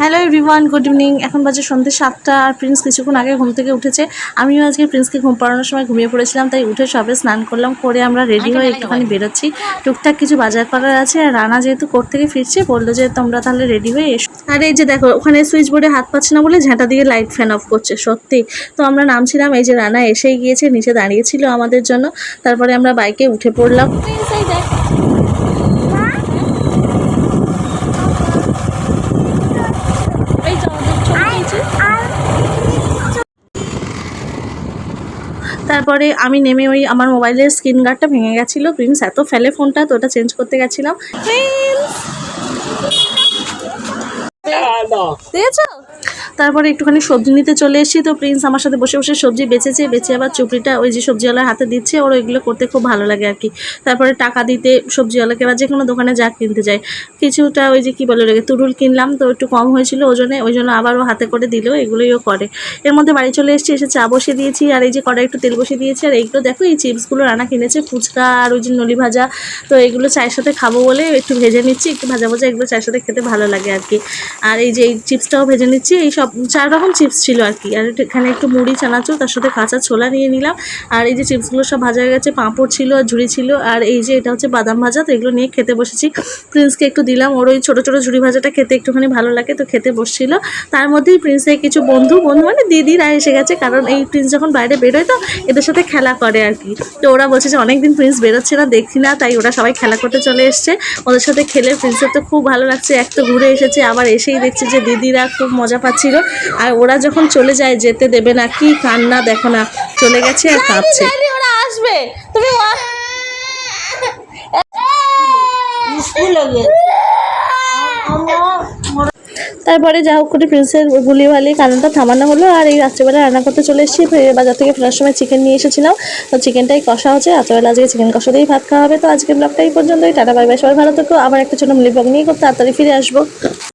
Hello everyone good evening এখন বাজে সন্ধ্যে সাতটা আর প্রিন্স কিছুক্ষণ আগে ঘুম থেকে উঠেছে। আমিও আজকে প্রিন্সকে ঘুম পাড়ানোর সময় ঘুমিয়ে পড়েছিলাম, তাই উঠে সবে স্নান করলাম, করে আমরা রেডি হয়ে একটুখানি বেরোচ্ছি। টুকটাক কিছু বাজার করার আছে, আর রানা যেহেতু কোর্ট থেকে ফিরছে, বলল যে তোমরা তাহলে রেডি হয়ে এসো। আর এই যে দেখো, ওখানে সুইচ বোর্ডে হাত পাচ্ছে না বলে ঝাঁটা দিয়ে লাইট ফ্যান অফ করছে, সত্যি। তো আমরা নামছিলাম, এই যে রানা এসেই গিয়েছে, নিচে দাঁড়িয়েছিল আমাদের জন্য। তারপরে আমরা বাইকে উঠে পড়লাম এই যে আমাদের ছবি দিয়েছে। তারপরে আমি নেমে ওই আমার মোবাইলের স্ক্রিন গার্ডটা ভেঙে গেছিল। প্রিন্স এত ফেলে ফোনটা, তো ওটা চেঞ্জ করতে গেছিলাম। তারপরে একটুখানি সবজি নিতে চলে এসেছি। তো প্রিন্স আমার সাথে বসে বসে সবজি বেচেছে, বেচে আবার চুপড়িটা ওই যে সবজিওয়ালার হাতে দিচ্ছে। ওর ওইগুলো করতে খুব ভালো লাগে আর কি। তারপরে টাকা দিতে সবজিওয়ালাকে বা যে কোনো দোকানে যা কিনতে যায়। কিছুটা ওই যে কী বলে লাগে তুরুল কিনলাম। তো একটু কম হয়েছিল ওজনে, ওই জন্য আবার ও হাতে করে দিল, এগুলোই ও করে। এর মধ্যে বাড়ি চলে এসেছি, এসে চা বসিয়ে দিয়েছি। আর এই যে কড়াই একটু তেল বসিয়ে দিয়েছি। আর এইগুলো দেখো, এই চিপসগুলো রান্না কিনেছে। ফুচকা আর ওই যে নলি ভাজা। তো এগুলো চায়ের সাথে খাব বলে একটু ভেজে নিচ্ছি। একটু ভাজা ভাজা এগুলো চায়ের সাথে খেতে ভালো লাগে আর কি। আর এই যে এই চিপসটাও ভেজে নিচ্ছি। এই সব চার রকম চিপস ছিল আর কি। আর এখানে একটু মুড়ি, চানাচুর, তার সাথে কাঁচা ছোলা নিয়ে নিলাম। আর এই যে চিপসগুলো সব ভাজা হয়ে গেছে, পাঁপড় ছিল আর ঝুড়ি ছিল। আর এই যে এটা হচ্ছে বাদাম ভাজা, তো এগুলো নিয়ে খেতে বসেছি। প্রিন্সকে একটু দিলাম, ওর ওই ছোটো ছোটো ঝুড়ি ভাজাটা খেতে একটুখানি ভালো লাগে, তো খেতে বসছিল। তার মধ্যেই প্রিন্সের কিছু বন্ধু বন্ধু মানে দিদিরা এসে গেছে, কারণ এই প্রিন্স যখন বাইরে বেরোয়, তো এদের সাথে খেলা করে আর কি। তো ওরা বলছে যে অনেকদিন প্রিন্স বেরোচ্ছে না, দেখছি না, তাই ওরা সবাই খেলা করতে চলে এসছে। ওদের সাথে খেলে প্রিন্সের তো খুব ভালো লাগছে, এক তো ঘুরে এসেছে, আবার এসেই দেখছে যে দিদিরা খুব মজা পাচ্ছিল। আর ওরা যখন চলে যায় যেতে দেবে না। কি কান্না দেখো না। চলে গেছে আর কাঁদছে ওরা আসবে। তুমি তারপরে যা হোক করে প্রিন্সের গুলি ভালি কারণটা থামানো হলো। আর এই রাত্রেবেলা রান্না করতে চলে এসেছি। বাজার থেকে ফেরার সময় চিকেন নিয়ে এসেছিলাম। তো চিকেনটাই কষা হচ্ছে। রাত্রেবেলা আজকে চিকেন কষা দিয়েই ভাত খাওয়া হবে। তো আজকে ব্লগটা এই পর্যন্তই। টাটা বাই বাই সবাই ভালো থেকো। আবার একটা ছোটো মিলি ব্লগ নিয়ে করতে তাড়াতাড়ি ফিরে আসব।